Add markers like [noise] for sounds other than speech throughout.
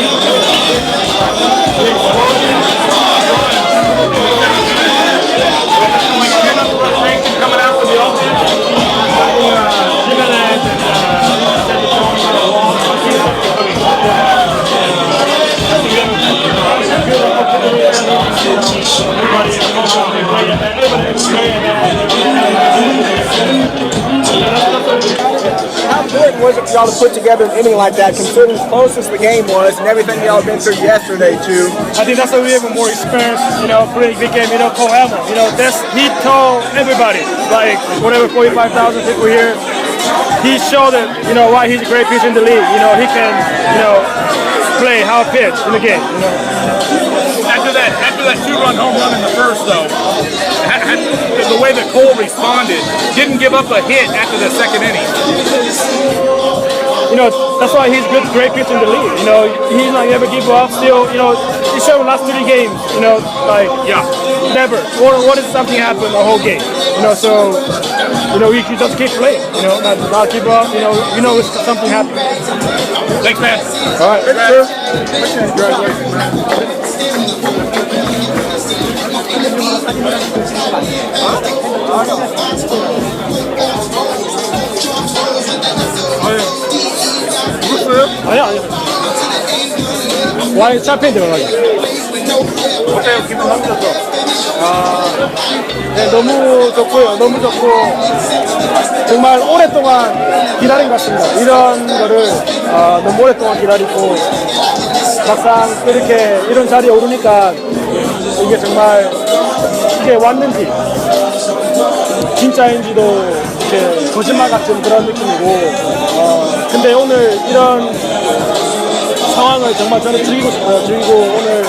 Lord. Y'all to put together an inning like that, considering as close as the game was and everything y'all been through yesterday, too. I think that's why we have more experience, you know, playing big game, you know, Cole Hamel. You know, that's, he told everybody, like, whatever, 45,000 people here, he showed that, you know, why he's a great pitcher in the league. You know, he can, you know, play how pitch in the game, you know. After that, after that two-run home run in the first, though, the way that Cole responded, didn't give up a hit after the second inning. You know, that's why he's good, great pitcher in the league. You know, he's not ever give up. Still, you know, he showed last three games. You know, like Yeah. never. Or what if something happened the whole game? You know, so you know, we can just keep playing. You know, not, not give up. You know, you know, if something happened. Thanks, man. All right, sure. 아니야, 아니야. 와인 샴페인 들어가지. 어때요? 기분 너무 좋죠? 네, 너무 좋고요. 너무 좋고 정말 오랫동안 기다린 것 같습니다. 이런 거를 아, 너무 오랫동안 기다리고 막상 이렇게 이런 자리에 오르니까 이게 정말 이게 왔는지 진짜인지도 이렇게 거짓말 같은 그런 느낌이고 어, 근데 오늘 이런 상황을 정말 저는 즐기고 싶어요. 즐기고 오늘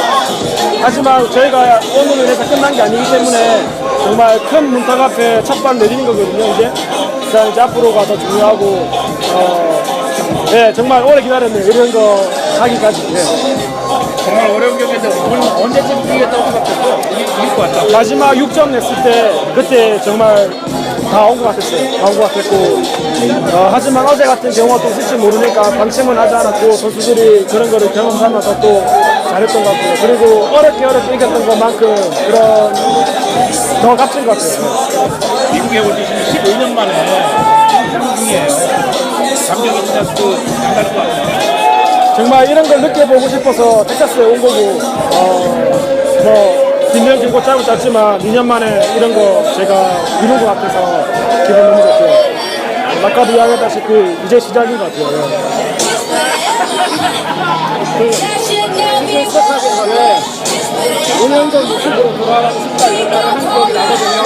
하지만 저희가 오늘은 해서 끝난 게 아니기 때문에 정말 큰 문턱 앞에 첫발 내리는 거거든요. 이제 자 이제 앞으로가 더 중요하고 어, 네 정말 오래 기다렸네요. 이런 거 하기까지. 네. 정말 어려운 경기인데 오늘 언제쯤 이기겠다고 생각했어? 이길 것 같다. 마지막 6점 냈을 때 그때 정말 다 온 것 같았어요. 다 온 것 같았고 어, 하지만 어제 같은 경우가 또 있을지 모르니까 방심은 하지 않았고 선수들이 그런 거를 경험 삼아서 또 잘했던 것 같고요. 그리고 어렵게 어렵게 이겼던 것만큼 그런 더 값진 것 같아요. 미국에 온지 15년 만에 한국 중이에요. 감정이 진짜 또 남다를 것 같아요. 정말 이런 걸 느껴보고 싶어서 텍사스에 온 거고 어, 뭐 뒷면 길고 짧고 짧지만 2년 만에 이런 거 제가 이룬 것 같아서 기분 너무 좋고요. 아까도 이야기했다시피 이제 시작인 것 같아요. 그 이제 시작하기 전에 5년 전 유튜브로 돌아가고 싶다 이런 말을 한 기억이 나거든요.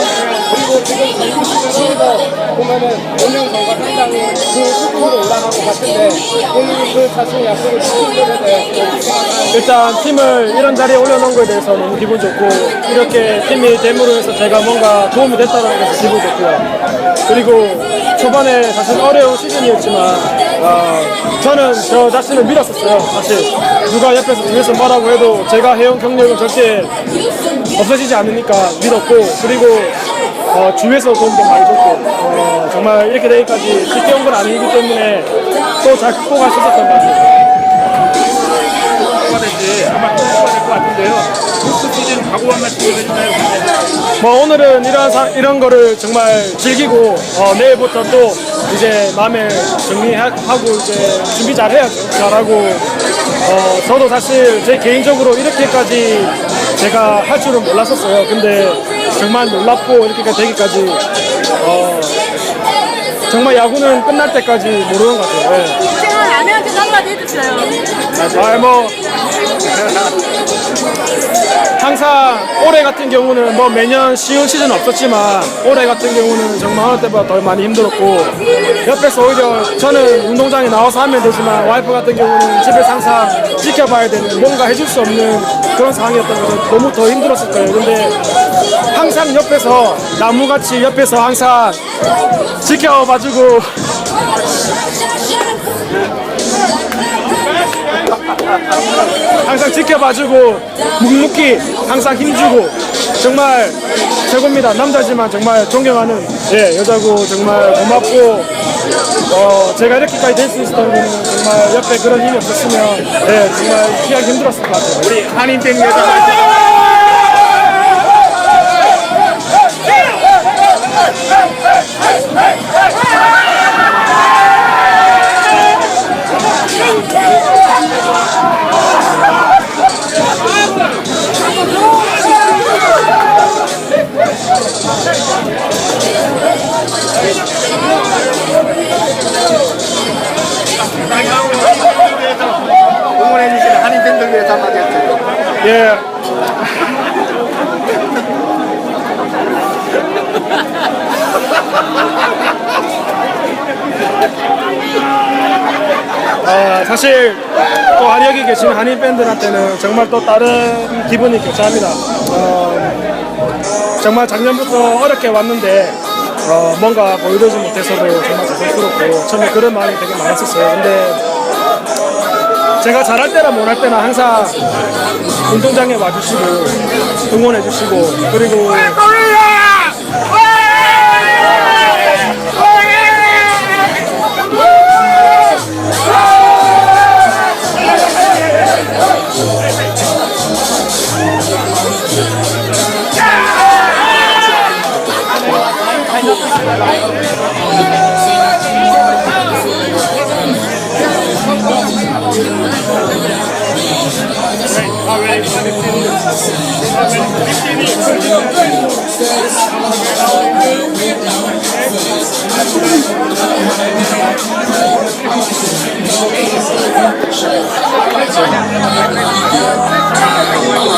그리고 지금 정규 시즌에서 보면은 5년 전과 상당히 그 수준으로 올라간 것 같은데 본인이 그 자신의 약속을 지킨 것에 대해서 어떻게? 일단 팀을 이런 자리에 올려놓은 거에 대해서 너무 기분 좋고 이렇게 팀이 됨으로 해서 제가 뭔가 도움이 됐다는 것에 기분 좋고요. 그리고 초반에 사실 어려운 시즌이었지만 어, 저는 저 자신을 믿었었어요. 사실 누가 옆에서 위에서 뭐라고 해도 제가 해온 경력은 절대 없어지지 않으니까 믿었고 그리고 어, 주위에서 도움도 많이 줬고 어, 정말 이렇게 되기까지 쉽게 온 건 아니기 때문에 또 잘 극복할 수 있었던 것 같아요. 될지 아마 것 같은데요. 포스트 시즌 각오 한 말씀 해주나요? 뭐 오늘은 이런 사- 이런 거를 정말 즐기고 어, 내일부터 또 이제 마음에 정리하고 이제 준비 잘 해야죠. 잘하고 어, 저도 사실 제 개인적으로 이렇게까지 제가 할 줄은 몰랐었어요. 근데 정말 놀랍고 이렇게까지 되기까지 어, 정말 야구는 끝날 때까지 모르는 것 같아요. 네. 아내한테 한마디 해주세요. 아, 뭐 [laughs] 항상 올해 같은 경우는 뭐 매년 쉬운 시즌 없었지만 올해 같은 경우는 정말 어느 때보다 더 많이 힘들었고 옆에서 오히려 저는 운동장에 나와서 하면 되지만 와이프 같은 경우는 집에서 항상 지켜봐야 되는 뭔가 해줄 수 없는 그런 상황이었던 거죠. 너무 더 힘들었을 거예요. 근데 항상 옆에서 나무같이 옆에서 항상 지켜봐주고 [laughs] 항상 지켜봐주고 묵묵히 항상 힘주고 정말 최고입니다. 남자지만 정말 존경하는 예, 여자고 정말 고맙고 어, 제가 이렇게까지 될 수 있었던 거는 정말 옆에 그런 힘이 없었으면 예, 정말 피하기 힘들었을 것 같아요. 우리 한인땡 여자. 예. 아, 사실 또 한여기 계신 한인 팬들한테는 정말 또 다른 기분이 교차합니다. 어, 정말 작년부터 어렵게 왔는데 어, 뭔가 보여주지 못해서도 정말 죄송스럽고 처음에 그런 마음이 되게 많았었어요. 근데 제가 잘할 때나 못할 때나 항상 운동장에 와주시고 응원해주시고 그리고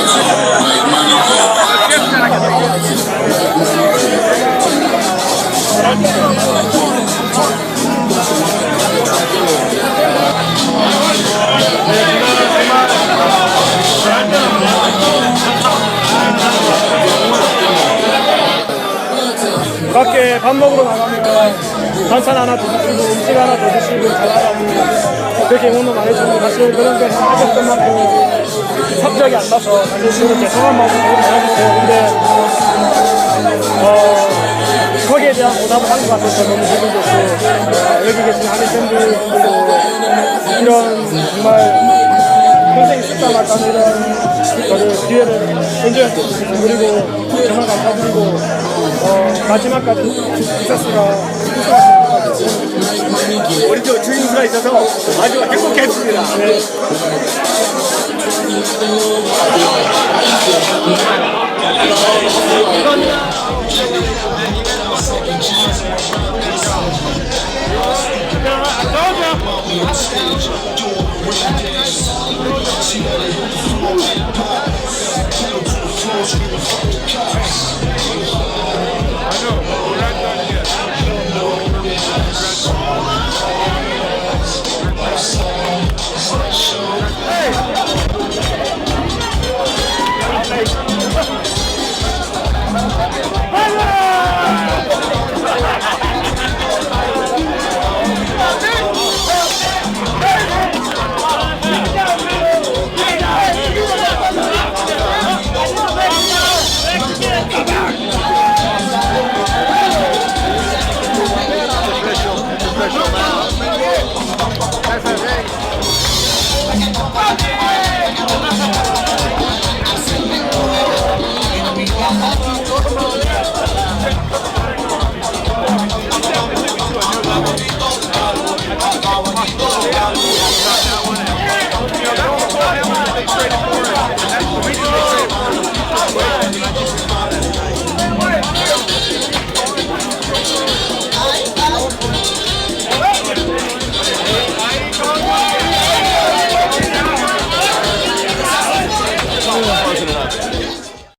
밖에 밥 먹으러 나가면 반찬 하나 더 드시고 음식 하나 더 드시고 잘하라고 그렇게 응원도 많이 해주고 사실 그런 게 하셨던 만큼 성적이 안 나서 사실 지금 죄송한 마음이 되게 많았어요. 근데 어 거기에 대한 보답을 한 것 같아서 너무 기분 좋고 어, 여기 계신 한인 팬들분들도 이런 정말 평생 있을까 말까 하는 이런 거를 기회를 존재했고 그리고 정말 감사드리고 어, 마지막까지 이사스가 우리 또 주인수가 있어서 아주 행복했습니다. 네. 감사합니다.